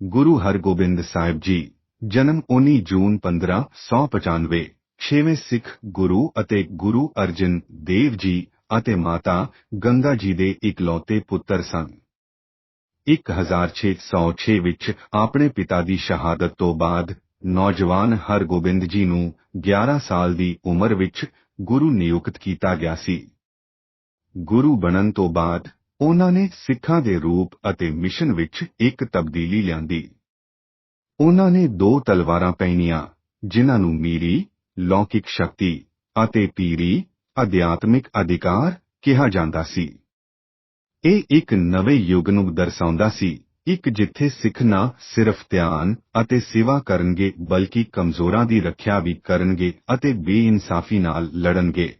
ਗੁਰੂ ਹਰਗੋਬਿੰਦ ਸਾਹਿਬ ਜੀ, ਜਨਮ 19 ਜੂਨ 1595 ਛੇਵੇਂ ਸਿੱਖ ਗੁਰੂ ਅਤੇ ਗੁਰੂ ਅਰਜਨ ਦੇਵ ਜੀ ਅਤੇ ਮਾਤਾ ਗੰਗਾ ਜੀ ਦੇ ਇਕਲੌਤੇ ਪੁੱਤਰ ਸਨ। 1606 ਵਿੱਚ ਆਪਣੇ ਪਿਤਾ ਦੀ ਸ਼ਹਾਦਤ ਤੋਂ ਬਾਅਦ ਨੌਜਵਾਨ ਹਰਗੋਬਿੰਦ ਜੀ ਨੂੰ 11 ਸਾਲ ਦੀ ਉਮਰ ਵਿੱਚ ਗੁਰੂ ਨਿਯੁਕਤ ਕੀਤਾ ਗਿਆ ਸੀ। ਗੁਰੂ ਬਣਨ ਤੋਂ ਬਾਅਦ ਉਨ੍ਹਾਂ ਨੇ ਸਿੱਖਾਂ ਦੇ ਰੂਪ ਅਤੇ ਮਿਸ਼ਨ ਵਿੱਚ ਇੱਕ ਤਬਦੀਲੀ ਲਿਆਂਦੀ। ਉਹਨਾਂ ਨੇ ਦੋ ਤਲਵਾਰਾਂ ਪਹਿਨੀਆਂ, ਜਿਨ੍ਹਾਂ ਨੂੰ ਮੀਰੀ, ਲੌਕਿਕ ਸ਼ਕਤੀ ਅਤੇ ਪੀਰੀ, ਅਧਿਆਤਮਿਕ ਅਧਿਕਾਰ ਕਿਹਾ ਜਾਂਦਾ ਸੀ। ਇਹ ਇੱਕ ਨਵੇਂ ਯੁੱਗ ਨੂੰ ਦਰਸਾਉਂਦਾ ਸੀ, ਇੱਕ ਜਿੱਥੇ ਸਿੱਖ ਨਾ ਸਿਰਫ ਧਿਆਨ ਅਤੇ ਸੇਵਾ ਕਰਨਗੇ ਬਲਕਿ ਕਮਜ਼ੋਰਾਂ ਦੀ ਰੱਖਿਆ ਵੀ ਕਰਨਗੇ ਅਤੇ ਬੇਇਨਸਾਫੀ ਨਾਲ ਲੜਨਗੇ।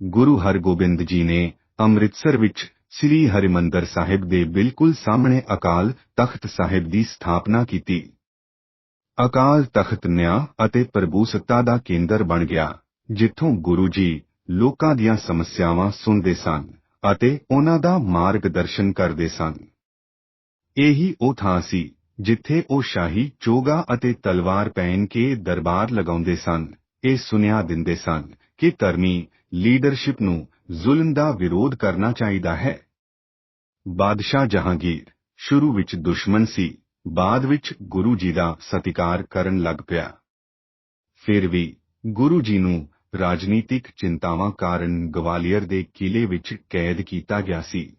ਗੁਰੂ ਹਰਗੋਬਿੰਦ ਜੀ ਨੇ ਅੰਮ੍ਰਿਤਸਰ ਵਿੱਚ ਸ੍ਰੀ ਹਰਿਮੰਦਰ ਸਾਹਿਬ ਦੇ ਬਿਲਕੁਲ ਸਾਹਮਣੇ ਅਕਾਲ ਤਖਤ ਸਾਹਿਬ ਦੀ ਸਥਾਪਨਾ ਕੀਤੀ। ਅਕਾਲ ਤਖਤ ਨਿਆਂ ਅਤੇ ਪ੍ਰਭੂਸੱਤਾ ਦਾ ਕੇਂਦਰ ਬਣ ਗਿਆ, ਜਿੱਥੋਂ ਗੁਰੂ ਜੀ ਲੋਕਾਂ ਦੀਆਂ ਸਮੱਸਿਆਵਾਂ ਸੁਣਦੇ ਸਨ ਅਤੇ ਉਹਨਾਂ ਦਾ ਮਾਰਗਦਰਸ਼ਨ ਕਰਦੇ ਸਨ। ਇਹੀ ਉਹ ਥਾਂ ਸੀ ਜਿੱਥੇ ਉਹ ਸ਼ਾਹੀ ਚੋਗਾ ਅਤੇ ਤਲਵਾਰ ਪਹਿਨ ਕੇ ਦਰਬਾਰ ਲਗਾਉਂਦੇ ਸਨ। ਇਹ ਸੁਨੇਹਾ ਦਿੰਦੇ ਸਨ ਕਿ ਧਰਮੀ ਲੀਡਰਸ਼ਿਪ ਨੂੰ ਜ਼ੁਲਮ ਦਾ ਵਿਰੋਧ ਕਰਨਾ ਚਾਹੀਦਾ ਹੈ। ਬਾਦਸ਼ਾਹ ਜਹਾਂਗੀਰ ਸ਼ੁਰੂ ਵਿੱਚ ਦੁਸ਼ਮਣ ਸੀ, ਬਾਅਦ ਵਿੱਚ ਗੁਰੂ ਜੀ ਦਾ ਸਤਿਕਾਰ ਕਰਨ ਲੱਗ ਪਿਆ। ਫਿਰ ਵੀ ਗੁਰੂ ਜੀ ਨੂੰ ਰਾਜਨੀਤਿਕ ਚਿੰਤਾਵਾਂ ਕਾਰਨ ਗਵਾਲੀਅਰ ਦੇ ਕਿਲੇ ਵਿੱਚ ਕੈਦ ਕੀਤਾ ਗਿਆ ਸੀ।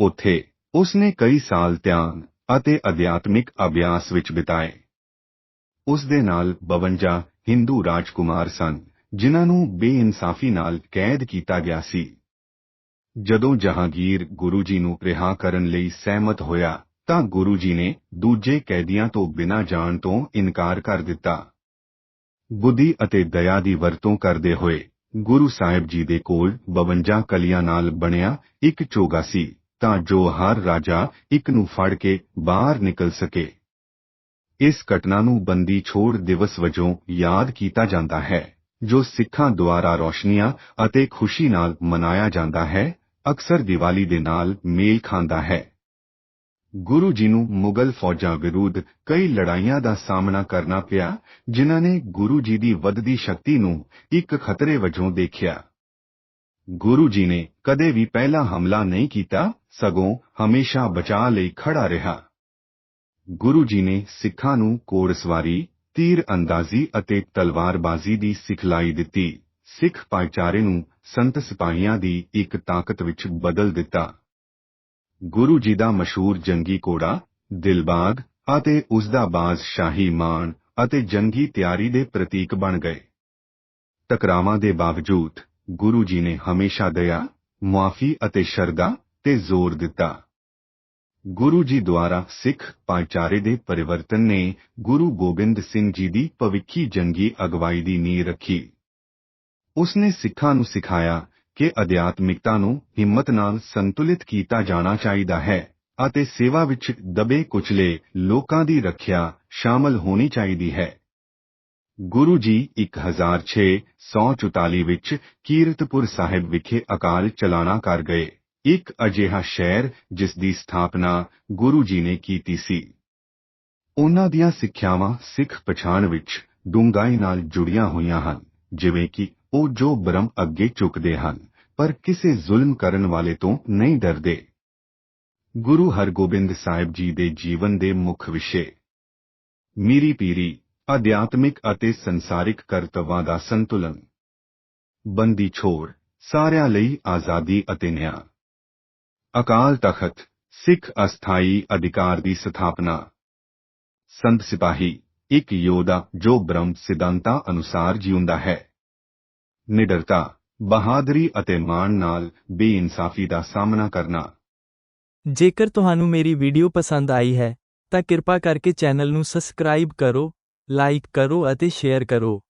ਉੱਥੇ ਉਸ ਨੇ ਕਈ ਸਾਲ ਧਿਆਨ ਅਤੇ ਅਧਿਆਤਮਿਕ ਅਭਿਆਸ ਵਿੱਚ ਬਿਤਾਏ। ਉਸ ਦੇ ਨਾਲ 52 ਹਿੰਦੂ ਰਾਜਕੁਮਾਰ ਸਨ, ਜਿਨ੍ਹਾਂ ਨੂੰ ਬੇਇਨਸਾਫੀ ਨਾਲ ਕੈਦ ਕੀਤਾ ਗਿਆ ਸੀ। ਜਦੋਂ ਜਹਾਂਗੀਰ ਗੁਰੂ ਜੀ ਨੂੰ ਰਿਹਾ ਕਰਨ ਲਈ ਸਹਿਮਤ ਹੋਇਆ, ਤਾਂ ਗੁਰੂ ਜੀ ਨੇ ਦੂਜੇ ਕੈਦੀਆਂ ਤੋਂ ਬਿਨਾਂ ਜਾਣ ਤੋਂ ਇਨਕਾਰ ਕਰ ਦਿੱਤਾ। ਬੁੱਧੀ ਅਤੇ ਦਇਆ ਦੀ ਵਰਤੋਂ ਕਰਦੇ ਹੋਏ, ਗੁਰੂ ਸਾਹਿਬ ਜੀ ਦੇ ਕੋਲ 52 ਕਲੀਆਂ ਨਾਲ ਬਣਿਆ ਇੱਕ ਚੋਗਾ ਸੀ, ਤਾਂ ਜੋ ਹਰ ਰਾਜਾ ਇੱਕ ਨੂੰ ਫੜ ਕੇ ਬਾਹਰ ਨਿਕਲ ਸਕੇ। ਇਸ ਘਟਨਾ ਨੂੰ ਬੰਦੀ ਛੋੜ ਦਿਵਸ ਵਜੋਂ ਯਾਦ ਕੀਤਾ ਜਾਂਦਾ ਹੈ, ਜੋ ਸਿੱਖਾਂ ਦੁਆਰਾ ਰੋਸ਼ਨੀਆਂ ਅਤੇ ਖੁਸ਼ੀ ਨਾਲ ਮਨਾਇਆ ਜਾਂਦਾ ਹੈ। ਅਕਸਰ ਦੀਵਾਲੀ ਦੇ ਨਾਲ ਮੇਲ ਖਾਂਦਾ ਹੈ। ਗੁਰੂ ਜੀ ਨੂੰ ਮੁਗਲ ਫੌਜਾਂ ਵਿਰੁੱਧ ਕਈ ਲੜਾਈਆਂ ਦਾ ਸਾਹਮਣਾ ਕਰਨਾ ਪਿਆ, ਜਿਨ੍ਹਾਂ ਨੇ ਗੁਰੂ ਜੀ ਦੀ ਵੱਧਦੀ ਸ਼ਕਤੀ ਨੂੰ ਇੱਕ ਖਤਰੇ ਵਜੋਂ ਦੇਖਿਆ। ਗੁਰੂ ਜੀ ਨੇ ਕਦੇ ਵੀ ਪਹਿਲਾ ਹਮਲਾ ਨਹੀਂ ਕੀਤਾ, ਸਗੋਂ ਹਮੇਸ਼ਾ ਬਚਾਅ ਲਈ ਖੜਾ ਰਿਹਾ। ਗੁਰੂ ਜੀ ਨੇ ਸਿੱਖਾਂ ਨੂੰ ਕੋੜਸਵਾਰੀ ਤੀਰ ਅੰਦਾਜ਼ੀ ਅਤੇ ਤਲਵਾਰਬਾਜ਼ੀ ਦੀ ਸਿਖਲਾਈ ਦਿੱਤੀ। ਸਿੱਖ ਭਾਈਚਾਰੇ ਨੂੰ ਸੰਤ ਸਿਪਾਹੀਆਂ ਦੀ ਇੱਕ ਤਾਕਤ ਵਿੱਚ ਬਦਲ ਦਿੱਤਾ। ਗੁਰੂ ਜੀ ਦਾ ਮਸ਼ਹੂਰ ਜੰਗੀ ਕੋੜਾ ਦਿਲਬਾਗ ਅਤੇ ਉਸ ਦਾ ਬਾਜ਼ ਸ਼ਾਹੀ ਮਾਣ ਅਤੇ ਜੰਗੀ ਤਿਆਰੀ ਦੇ ਪ੍ਰਤੀਕ ਬਣ ਗਏ। ਟਕਰਾਵਾਂ ਦੇ ਬਾਵਜੂਦ ਗੁਰੂ ਜੀ ਨੇ ਹਮੇਸ਼ਾ ਦਇਆ, ਮੁਆਫੀ ਅਤੇ ਸ਼ਰਧਾ ਤੇ ਜ਼ੋਰ ਦਿੱਤਾ। ਗੁਰੂ ਜੀ ਦੁਆਰਾ ਸਿੱਖ ਭਾਈਚਾਰੇ ਦੇ ਪਰਿਵਰਤਨ ਨੇ ਗੁਰੂ ਗੋਬਿੰਦ ਸਿੰਘ ਜੀ ਦੀ ਭਵਿੱਖੀ ਜੰਗੀ ਅਗਵਾਈ ਦੀ ਨੀਂਹ ਰੱਖੀ। ਉਸ ਨੇ ਸਿੱਖਾਂ ਨੂੰ ਸਿਖਾਇਆ ਕਿ ਅਧਿਆਤਮਿਕਤਾ ਨੂੰ ਹਿੰਮਤ ਨਾਲ ਸੰਤੁਲਿਤ ਕੀਤਾ ਜਾਣਾ ਚਾਹੀਦਾ ਹੈ ਅਤੇ ਸੇਵਾ ਵਿੱਚ ਦਬੇ ਕੁਚਲੇ ਲੋਕਾਂ ਦੀ ਰੱਖਿਆ ਸ਼ਾਮਲ ਹੋਣੀ ਚਾਹੀਦੀ ਹੈ। ਗੁਰੂ ਜੀ 1644 ਵਿੱਚ ਕੀਰਤਪੁਰ ਸਾਹਿਬ ਵਿਖੇ ਅਕਾਲ ਚਲਾਣਾ ਕਰ ਗਏ। ਇੱਕ ਅਜਿਹਾ ਸ਼ਹਿਰ ਜਿਸ ਦੀ ਸਥਾਪਨਾ ਗੁਰੂ ਜੀ ਨੇ ਕੀਤੀ ਸੀ। ਉਹਨਾਂ ਦੀਆਂ ਸਿੱਖਿਆਵਾਂ ਸਿੱਖ ਪਛਾਣ ਵਿੱਚ ਡੂੰਘਾਈ ਨਾਲ ਜੁੜੀਆਂ ਹੋਈਆਂ ਹਨ, ਜਿਵੇਂ ਕਿ ਉਹ ਜੋ ਬ੍ਰਹਮ ਅੱਗੇ ਝੁਕਦੇ ਹਨ, ਪਰ ਕਿਸੇ ਜ਼ੁਲਮ ਕਰਨ ਵਾਲੇ ਤੋਂ ਨਹੀਂ ਡਰਦੇ। ਗੁਰੂ ਹਰਗੋਬਿੰਦ ਸਾਹਿਬ ਜੀ ਦੇ ਜੀਵਨ ਦੇ ਮੁੱਖ ਵਿਸ਼ੇ। ਮੀਰੀ ਪੀਰੀ, ਅਧਿਆਤਮਿਕ ਅਤੇ ਸੰਸਾਰਿਕ ਕਰਤੱਵਾਂ ਦਾ ਸੰਤੁਲਨ। ਬੰਦੀ ਛੋੜ, ਸਾਰਿਆਂ ਲਈ ਆਜ਼ਾਦੀ ਅਤੇ ਨਿਆਂ। ਅਕਾਲ ਤਖਤ, ਸਿੱਖ ਅਸਥਾਈ ਅਧਿਕਾਰ ਦੀ ਸਥਾਪਨਾ। ਸੰਤ ਸਿਪਾਹੀ, ਇੱਕ ਯੋਧਾ ਜੋ ਬ੍ਰਹਮ ਸਿਧਾਂਤਾਂ ਅਨੁਸਾਰ ਜਿਉਂਦਾ ਹੈ। ਨਿਡਰਤਾ, ਬਹਾਦਰੀ ਅਤੇ ਮਾਣ ਨਾਲ ਬੇਇਨਸਾਫੀ ਦਾ ਸਾਹਮਣਾ ਕਰਨਾ। ਜੇਕਰ ਤੁਹਾਨੂੰ ਮੇਰੀ ਵੀਡੀਓ ਪਸੰਦ ਆਈ ਹੈ, ਤਾਂ ਕਿਰਪਾ ਕਰਕੇ ਚੈਨਲ ਨੂੰ ਸਬਸਕ੍ਰਾਈਬ ਕਰੋ, ਲਾਈਕ ਕਰੋ ਅਤੇ ਸ਼ੇਅਰ ਕਰੋ।